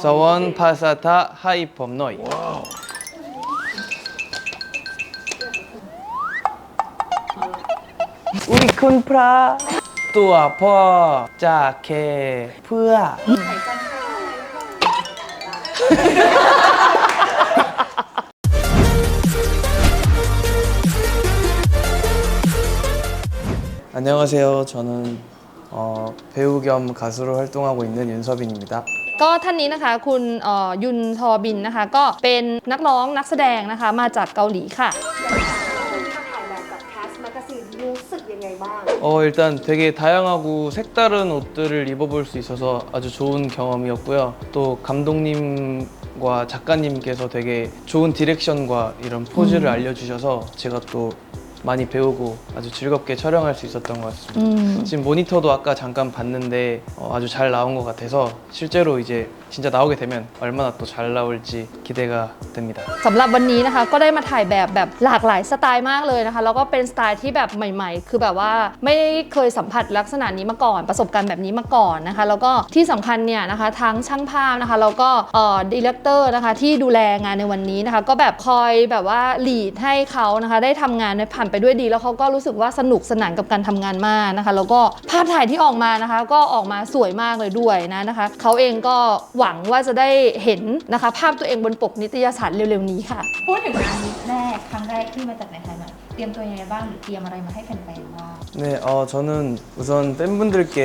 서원 파사타 하이펌 너이. 우리 큰 프라 또 아파 자케 프아. 안녕하세요. 저는 어, 배우 겸 가수로 활동하고 있는 윤서빈입니다. ก็ท่านนี้นะคะคุณเอ่อยุนทอบินนะคะ ก็เป็นนักร้องนักแสดงนะคะ มาจากเกาหลีค่ะ คนที่มาถ่ายแบบกับแคสแมกกาซีนรู้สึกยังไงบ้าง 어, 일단 되게 다양하고 색다른 옷들을 입어볼 수 있어서 아주 좋은 경험이었고요. 또 감독님과 작가님께서 되게 좋은 디렉션과 이런 포즈를 알려주셔서 제가 또 많이 배우고 아주 즐겁게 촬영할 수 있었던 것 같습니다. อืม 지금 모니터도 아까 잠깐 봤는데 어, 아주 잘 나온 것 같아서 실제로 이제 진짜 나오게 되면 얼마나 또 잘 나올지 기대가 됩니다. สำหรับวันนี้นะคะก็ได้มาถ่ายแบบแบบหลากหลายสไตล์มากเลยนะคะแล้วก็เป็นสไตล์ที่แบบใหม่ ๆ คือแบบว่าไม่ได้เคยสัมผัสลักษณะนี้มาก่อน ประสบการณ์แบบนี้มาก่อนนะคะแล้วก็ที่สำคัญเนี่ยนะคะทั้งช่างภาพนะคะแล้วก็เอ่อดีเลกเตอร์นะคะที่ดูแลงานในวันนี้นะคะก็แบบคอยแบบว่าลีดให้เขานะคะได้ทำงานในผ่านไปด้วยดี แล้วเขาก็รู้สึกว่าสนุกสนานกับการทำงานมากนะคะแล้วก็ภาพถ่ายที่ออกมานะคะ ก็ออกมาสวยมากเลยด้วยนะนะคะเขาเองก็ หวังว่าจะได้เห็นนะคะภาพตัวเองบนปกนิตยสารเร็วๆนี้ค่ะ พูดถึงงานนี้แรกครั้งแรกที่มาจากในไทยหน่อยเตรียมตัวยังไงบ้างหรือเตรียมอะไรมาให้แฟนๆบ้าง 네, 어, 저는 우선 팬분들께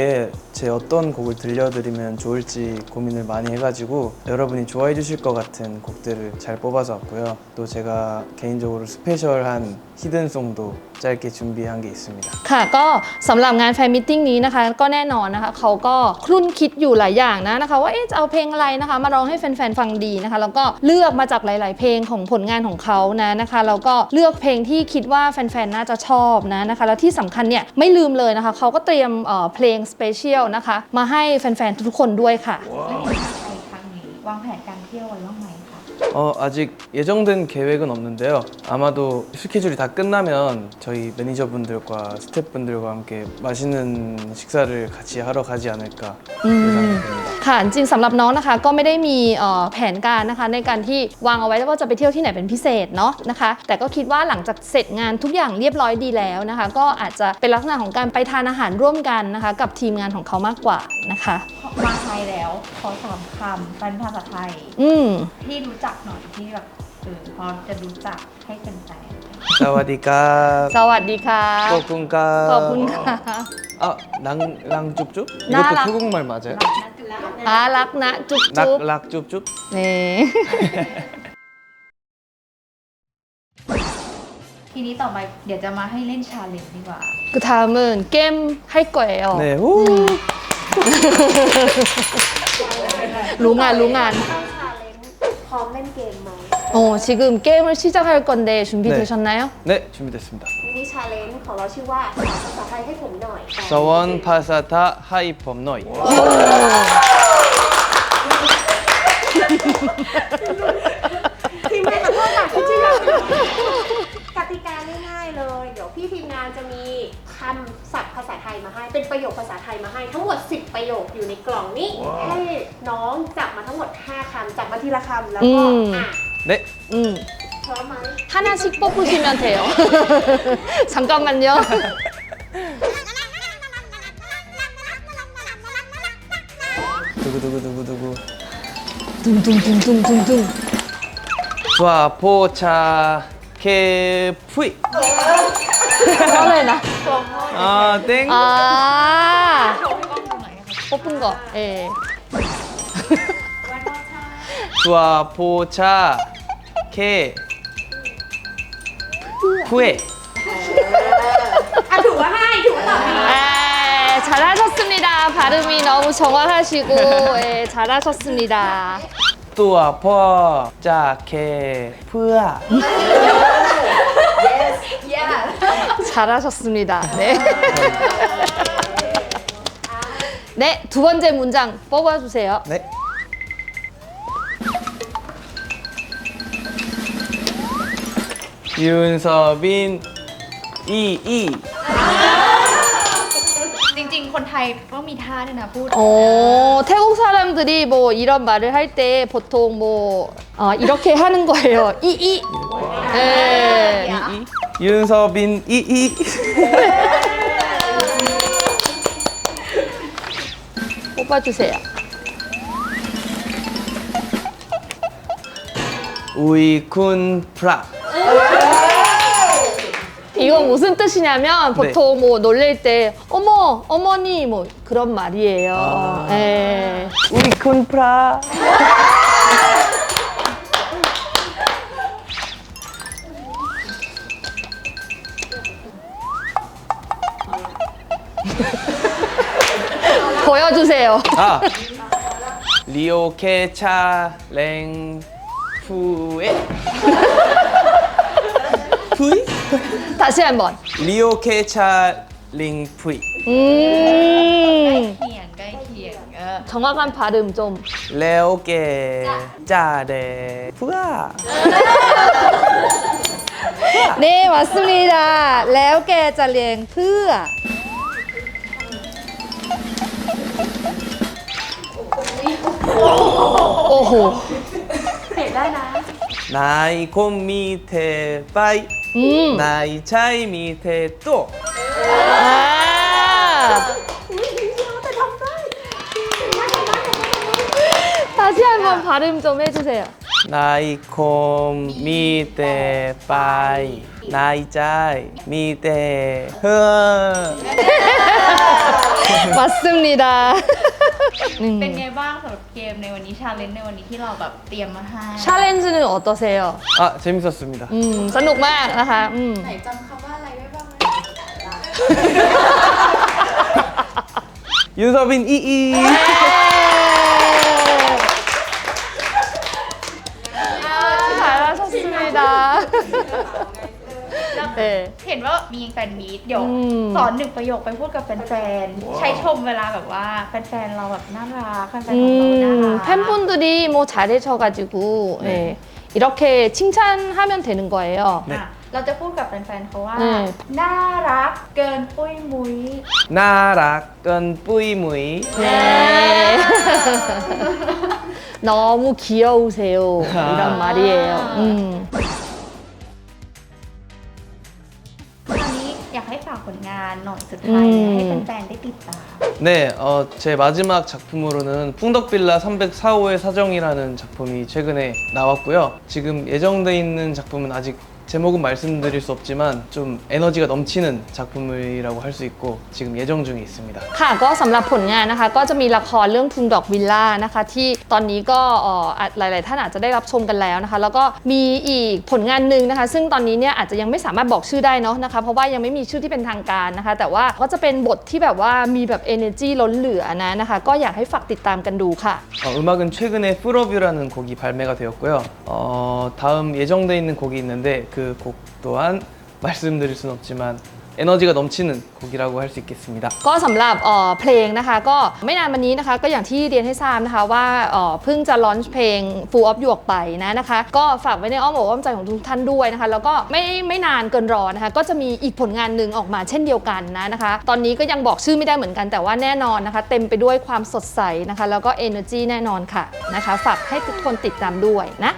제 어떤 곡을 들려드리면 좋을지 고민을 많이 해가지고 여러분이 좋아해 주실 것 같은 곡들을 잘 뽑아서 왔고요. 또 제가 개인적으로 스페셜한 히든송도 짧게 준비한 게 있습니다. ค่ะก็สำหรับงานแฟนมิทติ้งนี้นะคะ ก็แน่นอนนะคะเขาก็ครุ่นคิดอยู่หลายอย่างนะนะคะ ว่าเอ๊ะจะเอาเพลงอะไรนะคะ มาร้องให้แฟนๆฟังดีนะคะ แล้วก็เลือกมาจากหลาย ๆ เพลงของผลงานของเขานะนะคะแล้วก็เลือกเพลงที่คิดว่าแฟนๆน่าจะชอบนะนะคะ แล้วที่สำคัญเนี่ยไม่ลืมเลยนะคะเขาก็เตรียมเอ่อเพลงสเปเชียล นะคะ มาให้แฟนๆทุกๆคนด้วยค่ะ แล้วเห็นมาไทยครั้งนี้วางแผนการเที่ยวไว้บ้างไหมคะ 어, 아직 예정된 계획은 없는데요. 아마도 스케줄이 다 끝나면 저희 매니저분들과 스태프분들과 함께 맛있는 식사를 같이 하러 가지 않을까 예상됩니다. ค่ะจริงสำหรับน้องนะคะก็ไม่ได้มีแผนการนะคะในการที่วางเอาไว้ว่าจะไปเที่ยวที่ไหนเป็นพิเศษเนาะนะคะ แต่ก็คิดว่าหลังจากเสร็จงานทุกอย่างเรียบร้อยดีแล้วนะคะ ก็อาจจะเป็นลักษณะของการไปทานอาหารร่วมกันนะคะ กับทีมงานของเขามากกว่านะคะมาไทยแล้วขอสามคำเป็นภาษาไทย อืที่รู้จักหน่อยที่แบบเออพอจะรู้จักให้เป็นใจสวัสดีครับ สวัสดีค่ะขอบคุณครับขอบคุณค่ะเออนังนังจุ๊บจุ๊บนี่คือกทุกคนหมายมาไจ๊ อารักนะจุ๊บจุ๊บ 락, 락쭈쭈? นี่ ๆทีนี้ต่อไปเดี๋ยวจะมาให้เล่นชาเลนจ์ดีกว่า 그 다음은 게임 할 거예요. 네, 후. รู้งานรู้งาน เข้าชาเลนจ์พ ร้อมเล่นเกมไหม 어, 지금 게임을 시작할 건데 준비되셨나요? 네, 준비됐습니다. มินิชาเลนจ์ของเราชื่อว่าสอนภาษาไทยให้ผมหน่อย 서원 파사타 하이펌 너이. ทีมงานขอโทษค่ะจริงๆกติกาง่ายๆเลย เดี๋ยวพี่ทีมงานจะมีคำศัพท์ภาษาไท ยมาให้ เป็นประโยคภาษาไทยมาให้ ทั้งหมด 10 ประโยคอยู่ในกล่องนี้ ให้น้องจับมาทั้งหมด 5คำจับมาทีละคำแล้วก็ อืม อ่ะ 네, 음, พร้อมไหม 하나씩 뽑으시면 돼요. 잠깐만요. 두구두구두구두구. 둥둥둥둥둥둥. 좌포차 케푸이. 꺼내나. 아, 땡. 아. 뽑은 거. 예. 좌포차 케 푸에. อ่ะถือว่าให้ถือว่าตอบให้ 에, 잘하셨습니다. 발음이 너무 정확하시고 예, 잘하셨습니다. 또 아파 자케 푸아. 잘하셨습니다. 네. 네, 두 번째 문장 뽑아주세요. 네. 윤서빈 이이 จริงๆ คนไท ยก็มีท่าด้วยนะพูด 어, 태국 사람들이 뭐 이런 말을 할 때 보통 뭐 어, 이렇게 하는 거예요. 이이. 네. 윤서빈 이이 오빠 주세요. 우이쿤 프라 이거 무슨 뜻이냐면 네. 보통 뭐 놀릴 때 어머 어머니 뭐 그런 말이에요. 아. 예. 우이쿤 프라 보여주세요. 아 리오케차 랭푸에 푸이 다시 한번. 리오케차 링푸이 음 เคียงใกล้เคียงเออ 정확한 발음 좀. 레오케 짜레 푸아 네 맞습니다. แล้วแกจะ โอ้โห เปลี่ยนได้นะ 나이 곰 밑에 빠이 อืม 나이 차이 밑에 또 อ่า อุ้ยนิดเดียวแต่ทำได้ 다시 한번 발음 좀 해주세요. 나이 곰 밑에 빠이 나이 차이 밑에 흐 맞습니다. เป็นไงบ้างสำหรับเกมในวันนี้ชาเลนจ์ในวันนี้ที่เราแบบเตรียมมาให้ 챌린지는 어떠세요? 아 재밌었습니다 อืมสนุกมากนะคะอืม ไหนจำคำว่าอะไรได้บ้างไหม 윤서빈 이이 네. เห็นว่ามีแฟนมีตเดี๋ยว อืม สอนหนึ่งประโยคไปพูดกับแฟนๆ ใช้ชมเวลาแบบว่าแฟนๆ เราแบบน่ารักแฟนๆ ของเราน่ารั 음, ก 팬분들이 뭐 잘해줘가지고 네. 예, 이렇게 칭찬하면 되는 거예요. อ่ะเราจะพูดกับแฟนๆ เขาว่า อืม น่ารักเกินปุ้ยมุ้ย 나락은 뿌이무이 네. 너무 귀여우세요. 이런 말이에요. 음. ผลงานหน่อยสุดท้ายเลย อืม ให้แฟนๆ ได้ติดตาม 네, 어, 제 마지막 작품으로는 풍덕빌라 304호의 사정이라는 작품이 최근에 나왔고요. 지금 예정돼 있는 작품은 아직 제목은 말씀드릴 수 없지만 좀 에너지가 넘치는 작품이라고 할 수 있고 지금 예정 중에 있습니다. ค่ะก็สำหรับผลงานนะคะ ก็จะมีละครเรื่องพุงดอกวิลล่านะคะ ที่ตอนนี้ก็เอ่ออาจหลาย ๆ ท่านอาจจะได้รับชมกันแล้วนะคะ แล้วก็มีอีกผลงานหนึ่งนะคะ ซึ่งตอนนี้เนี่ยอาจจะยังไม่สามารถบอกชื่อได้เนาะนะคะ เพราะว่ายังไม่มีชื่อที่เป็นทางการนะคะ แต่ว่าก็จะเป็นบทที่แบบว่ามีแบบ energy ล้นเหลือนะนะคะ ก็อยากให้ฝากติดตามกันดูค่ะ 어, 음악은 최근에 풀어뷰라는 곡이 발매가 되었고요. 어, 다음 예정돼 있는 곡이 있는데 그 곡 또한 말씀드릴 수는 없지만 에너지가 넘치는 곡이라고 할 수 있겠습니다. ก็สำหรับเอ่อเพลงนะคะก็ไม่นานมานี้นะคะก็อย่างที่เรียนให้ทราบนะคะว่าเอ่อเพิ่งจะลอนช์เพลง Full of You ออกไปนะนะคะ ก็ฝากไว้ในอ้อมอกอ้อมใจของทุกท่านด้วยนะคะ แล้วก็ไม่ไม่นานเกินรอนะคะ ก็จะมีอีกผลงานหนึ่งออกมาเช่นเดียวกันนะนะคะ ตอนนี้ก็ยังบอกชื่อไม่ได้เหมือนกันแต่ว่าแน่นอนนะคะ เต็มไปด้วยความสดใสนะคะ แล้วก็ energy แน่นอนค่ะนะคะ ฝากให้ทุกคนติดตามด้วยนะ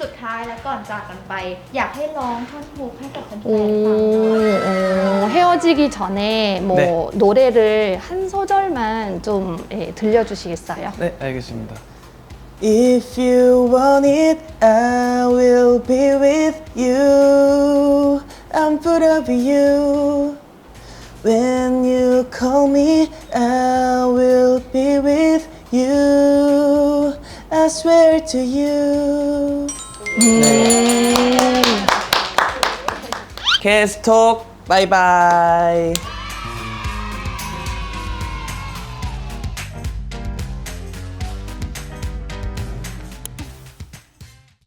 สุดท้ายแล้วก่อนจากกันไป อยากให้ร้องท่อนฮุกให้กับแฟนๆ 오, ฟังหน่อย 어, 헤어지기 전에 뭐 네. 노래를 한 소절만 좀 예, 들려주시겠어요? 네, 알겠습니다. If you want it, I will be with you. I'm put up you. When you call me, I will be with you. I swear to you. เคสทกบายบาย